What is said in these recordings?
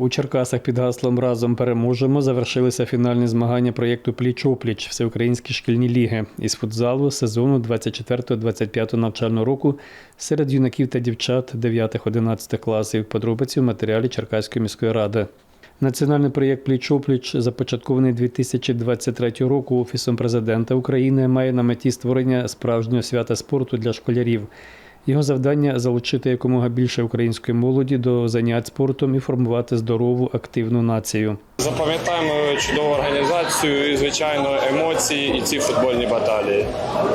У Черкасах під гаслом Разом переможемо завершилися фінальні змагання проєкту Пліч-опліч Всеукраїнські шкільні ліги із футзалу сезону 24-25 навчального року серед юнаків та дівчат 9-11 класів. Подробиці в матеріалі Черкаської міської ради. Національний проєкт Пліч-опліч, започаткований 2023 року Офісом президента України, має на меті створення справжнього свята спорту для школярів. Його завдання залучити якомога більше української молоді до занять спортом і формувати здорову активну націю. Запам'ятаємо чудову організацію і, звичайно, емоції і ці футбольні баталії.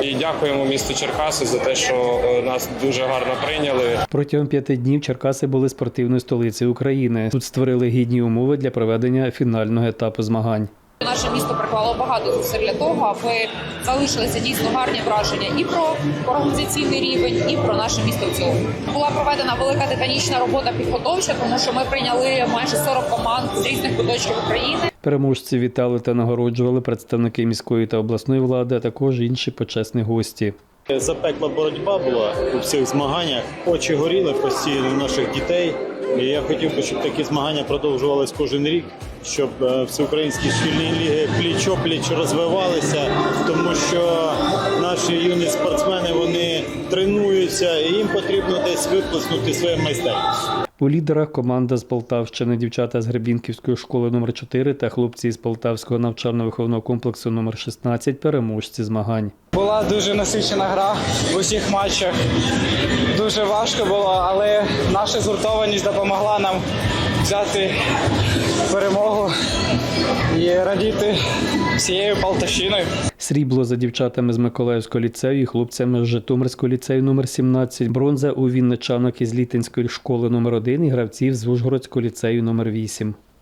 І дякуємо місту Черкаси за те, що е, нас дуже гарно прийняли. Протягом п'яти днів Черкаси були спортивною столицею України. Тут створили гідні умови для проведення фінального етапу змагань. Наше місто приклало багато зусиль для того, аби залишилися дійсно гарні враження і про організаційний рівень, і про наше місто в цілому. Була проведена велика титанічна робота підготовча, тому що ми прийняли майже 40 команд з різних куточків України. Переможці вітали та нагороджували представники міської та обласної влади, а також інші почесні гості. Запекла боротьба була у всіх змаганнях. Очі горіли постійно у наших дітей. І я хотів би, щоб такі змагання продовжувались кожен рік, щоб е, всеукраїнські шкільні ліги пліч-опліч розвивалися, тому що наші юні спортсмени вони тренуються, і їм потрібно десь виплеснути свою майстерність. У лідерах команда з Полтавщини, дівчата з Гребінківської школи номер 4 та хлопці з Полтавського навчально-виховного комплексу номер 16 переможці змагань. Була дуже насичена гра в усіх матчах. Дуже важко було, але наша згуртованість допомогла нам взяти перемогу і радіти всією Полтавщиною. Срібло за дівчатами з Миколаївського ліцею і хлопцями з Житомирського ліцею номер 17 бронза у вінничанок із Літинської школи номер 1 і гравців з Ужгородського ліцею номер 8